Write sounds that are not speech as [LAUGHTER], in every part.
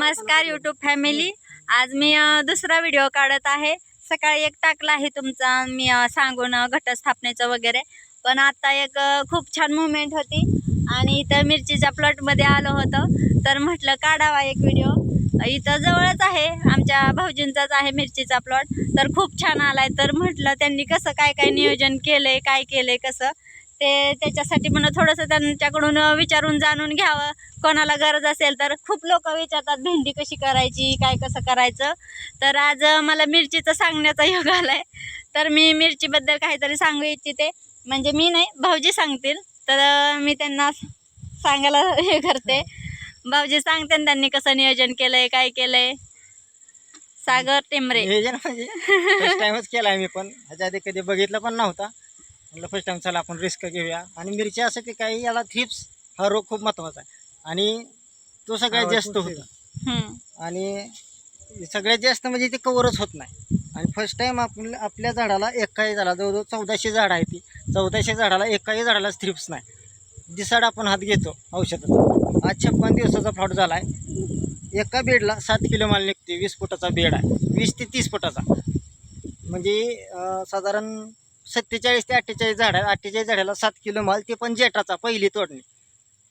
नमस्कार YouTube family आज मी दुसरा व्हिडिओ काढत आहे. सकाळी एक टाकला आहे तुमचा मी सांगून घटस्थापनेचं वगैरे. पण आता एक खूप छान मुवमेंट होती. आणि इथं मिरचीच्या प्लॉटमध्ये आलो होतं. तर म्हटलं काढावा एक व्हिडिओ इथं जवळच आहे. आमच्या भाऊजींचाच आहे मिरचीचा प्लॉट तर खूप छान आलाय. तर म्हटलं त्यांनी कसं काय काय नियोजन केलंय काय केलंय कसं? ते त्याच्यासाठी म्हणून थोडंसं त्यांच्याकडून विचारून जाणून घ्यावं. कोणाला गरज असेल तर खूप लोक विचारतात भेंडी कशी करायची? काय कसं करायचं? तर आज मला मिरचीचं सांगण्याचा योग आलाय. तर मी मिरचीबद्दल काहीतरी सांगू इच्छिते. म्हणजे मी नाही भाऊजी सांगतील. तर मी त्यांना सांगायला हे करते. भाऊजी सांगते ना त्यांनी कसं नियोजन केलंय काय केलंय. सागर टेंबरे. नियोजन म्हणजे [LAUGHS] टाइमच केलाय मी पण. ह्याच्या आधी कधी बघितलं पण नव्हता. म्हटलं फर्स्ट टाइम चला आपण रिस्क घेऊया. आणि मिरची असं की काही याला थ्रिप्स हा रोग खूप महत्त्वाचा आहे. आणि तो सगळ्यात जास्त होता. आणि सगळ्यात जास्त म्हणजे ते कवरच होत नाही. आणि फर्स्ट टाइम आपण आपल्या झाडाला एकाही झाडा जवळजवळ चौदाशे झाड आहे ती. चौदाशे झाडाला एकाही झाडाला थ्रिप्स नाही. दिसाड आपण हात घेतो औषधाचा. आज छप्पन दिवसाचा फ्लॉट झाला आहे एका बेडला सात किलो माल निघते वीस फुटाचा बेड आहे. वीस ते तीस फुटाचा. म्हणजे साधारण सत्तेचाळीस ते अठ्ठेचाळीस झाड अठ्ठेचाळीस झाडाला सात किलो माल ते पण जेठाचा पहिली तोडणी.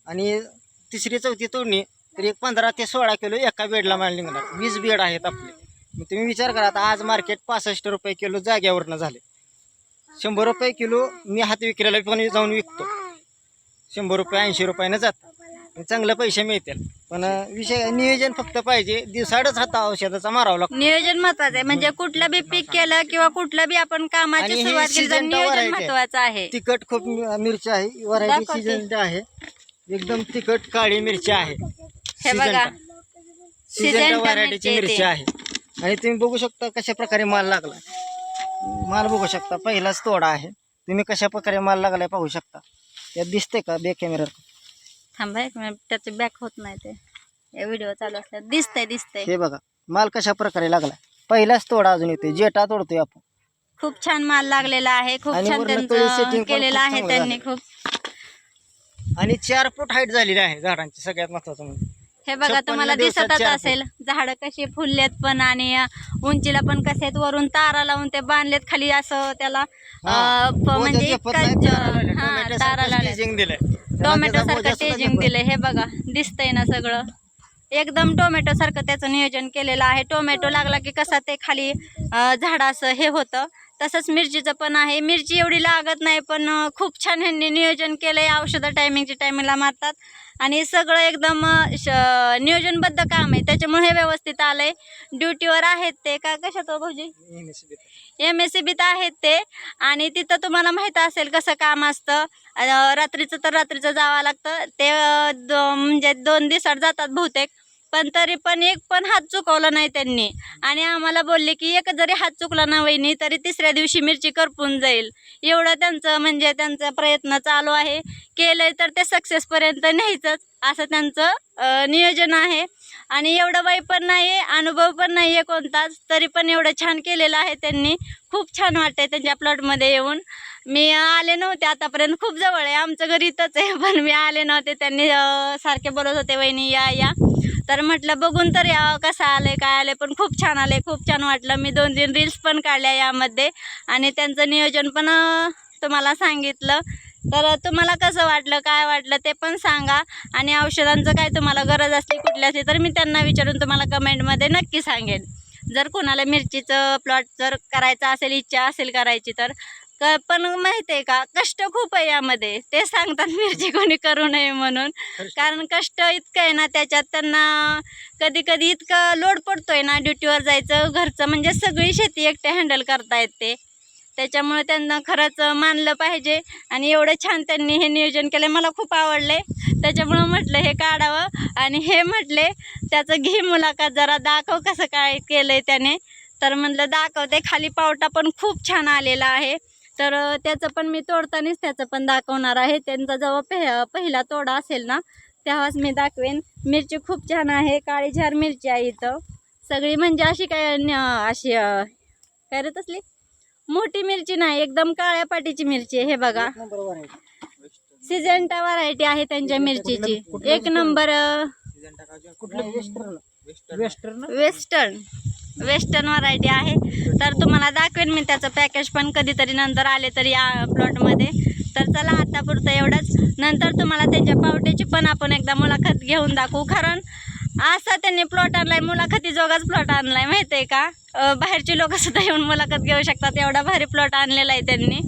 आणि तिसरी चौथी तोडणी तर एक पंधरा ते सोळा किलो एका बेडला माल निघणार. वीस बेड आहेत आपले. मग तुम्ही विचार करा आता आज मार्केट पासष्ट रुपये किलो जाग्यावरनं झाले. शंभर रुपये किलो मी हात विक्रीला पण जाऊन विकतो. शंभर रुपये ऐंशी रुपयानं जातं चांगले पैसे मिळतील. पण विषय नियोजन फक्त पाहिजे. दिवसाडच हात औषधाचा मारावा लागतो. नियोजन महत्वाचं आहे. म्हणजे कुठलं बी पीक केलं किंवा कुठलं बी आपण कामाची आणि हे सुरुवात केली तर season ला नियोजन variety आहे. महत्वाचं आहे. तिखट खूप मि- मिरची आहे. व्हरायटी दाखवते. आहे. एकदम तिखट काळी मिरची आहे. हे बघा. सीझन Syngenta व्हरायटीची मिरची आहे. आणि तुम्ही बघू शकता कशा प्रकारे माल लागला. माल बघू शकता. पहिलाच तोडा आहे. तुम्ही कशा प्रकारे माल लागलाय पाहू शकता. त्यात दिसते का? बे कॅमेऱ्यात थांबा एक मिनिट त्याचं बॅक होत नाही ते. हे व्हिडिओ चालू असल्या दिसतंय दिसतंय. हे बघा माल कशा प्रकारे लागलाय? पहिलाच तोडा अजून येतोय जेटा तोडतोय आपण. खूप छान माल लागलेला आहे खूप आणि छान वरनं तो त्यांचं पण केलेलं खूप आहे चांगलं त्यांनी. खूप. आणि चार फूट हाईट झालेली आहे झाडांची सगळ्यात महत्वाचं म्हणजे. हे बघा तुम्हाला दिसतच असेल. झाड कशी फुललेत पण आणि उंचीला पण कसे आहेत वरून तारा लावून ते बांधलेत खाली असं त्याला म्हणजे तारा लावले दिलंय. टोमॅटो सारखं सुद्धा टेजिंग झेपत दिले हे बघा दिसतंय ना सगळं. एकदम टोमॅटो सारखं त्याचं नियोजन केलेलं आहे. टोमॅटो लागला की कसा ते खाली झाड असं हे होतं. तसंच मिरचीचं पण आहे. मिरची एवढी लागत नाही पण खूप छान ह्यांनी नियोजन केलं आहे औषधं टायमिंगच्या टायमिंगला मारतात. आणि सगळं एकदम श- नियोजनबद्ध काम आहे. त्याच्यामुळे हे व्यवस्थित आहे ड्युटीवर आहेत ते. का कशात हो, भाऊजी? एम एस सी बीत आहेत ते. आणि तिथं तुम्हाला माहीत असेल कसं काम असतं. रात्रीचं तर रात्रीचं जावं लागतं. ते दो म्हणजे दोन दिवसात जातात बहुतेक. पण तरी पण एक पण हात चुकवला नाही त्यांनी. आणि आम्हाला बोलले की एक जरी हात चुकला ना वहिनी तरी तिसऱ्या दिवशी मिरची करपून जाईल. एवढं त्यांचं म्हणजे त्यांचा प्रयत्न चालू आहे. केलंय तर ते सक्सेसपर्यंत न्यायचंच असं त्यांचं नियोजन आहे. आणि एवढं वय पण नाही आहे अनुभव पण नाही आहे कोणताच तरी पण एवढं छान केलेलं आहे त्यांनी. खूप छान वाटतंय त्यांच्या प्लॉटमध्ये येऊन. मी आले नव्हते आतापर्यंत खूप जवळ आहे. आमचं घर इथंच आहे [LAUGHS] पण मी आले नव्हते. त्यांनी सारखे बोलत होते वहिनी या या. तर म्हटलं बघून तर या कसं आलंय काय आलंय पण खूप छान आले खूप छान वाटलं. मी दोन तीन रील्स पण काढल्या यामध्ये आणि त्यांचं नियोजन पण तुम्हाला सांगितलं. तर तुम्हाला कसं वाटलं काय वाटलं ते पण सांगा आणि औषधांचं काय तुम्हाला गरज असली कुठली असली तर मी त्यांना विचारून तुम्हाला कमेंटमध्ये नक्की सांगेन. जर कोणाला मिरचीचं प्लॉट जर करायचं असेल इच्छा असेल करायची तर क पण माहिती आहे का कष्ट खूप आहे यामध्ये. ते सांगतात मिरची कोणी करू नये म्हणून. कारण कष्ट इतकं आहे ना त्याच्यात त्यांना कधी कधी इतकं लोड पडतोय ना ड्युटीवर जायचं घरचं म्हणजे सगळी शेती एकटे हँडल करता येते. त्याच्यामुळे त्यांना खरंच मानलं पाहिजे. आणि एवढं छान त्यांनी हे नियोजन केलं मला खूप आवडले. त्याच्यामुळं म्हटलं हे काढावं. आणि हे म्हटले त्याचं घे मुलाखत जरा दाखव कसं काय केलं आहे त्याने. तर म्हटलं दाखवते खाली पावटा पण खूप छान आलेला आहे. तर त्याचं पण मी तोडतानाच त्याचं पण दाखवणार आहे त्यांचा जेव्हा पे पहिला तोडा असेल ना तेव्हाच मी दाखवेन मिरची खूप छान आहे काळी झार मिरची आहे इथं सगळी म्हणजे अशी काय अशी काय रे तसली मोठी मिरची नाही एकदम काळ्या पाटीची मिरची आहे हे बघा सिजेंटा व्हरायटी आहे त्यांच्या मिरचीची एक number western western western variety आहे. तर तुम्हाला दाखवेन मी त्याचं पॅकेज पण कधीतरी नंतर आले तरी या प्लॉटमध्ये तर चला आत्तापुरतं एवढंच. नंतर तुम्हाला त्यांच्या पावट्याची पण आपण एकदा मुलाखत घेऊन दाखवू. कारण असा त्यांनी प्लॉट आणलाय मुलाखती जोगाच प्लॉट आणलाय माहिती आहे का बाहेरची लोक सुद्धा येऊन मुलाखत घेऊ शकतात. एवढा भारी प्लॉट आणलेला आहे त्यांनी.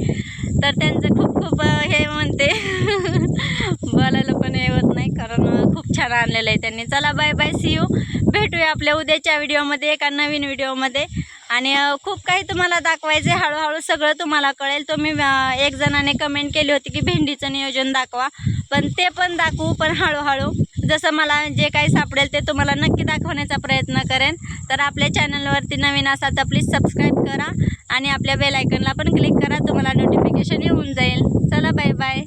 तर त्यांचं खूप खूप हे म्हणते. [LAUGHS] बोलायला पण हे होत नाही. कारण खूप छान आणलेलं आहे त्यांनी. चला बाय बाय सी यू भेटूया आपल्या उद्याच्या व्हिडिओमध्ये एका नवीन व्हिडिओमध्ये. आणि खूप काही तुम्हाला दाखवायचे हळूहळू सगळं तुम्हाला कळेल. तुम्ही एक जणाने कमेंट केली होती की भेंडीचं नियोजन दाखवा. पण ते पण दाखवू पण हळूहळू. जसं मला जे काही सापडेल ते तुम्हाला नक्की दाखवण्याचा प्रयत्न करेन. तर आपल्या चॅनलवरती नवीन असाल तर प्लीज सबस्क्राईब करा. आणि आपल्या बेलायकनला पण क्लिक करा. तुम्हाला नोटिफिकेशन येऊन जाईल. चला बाय बाय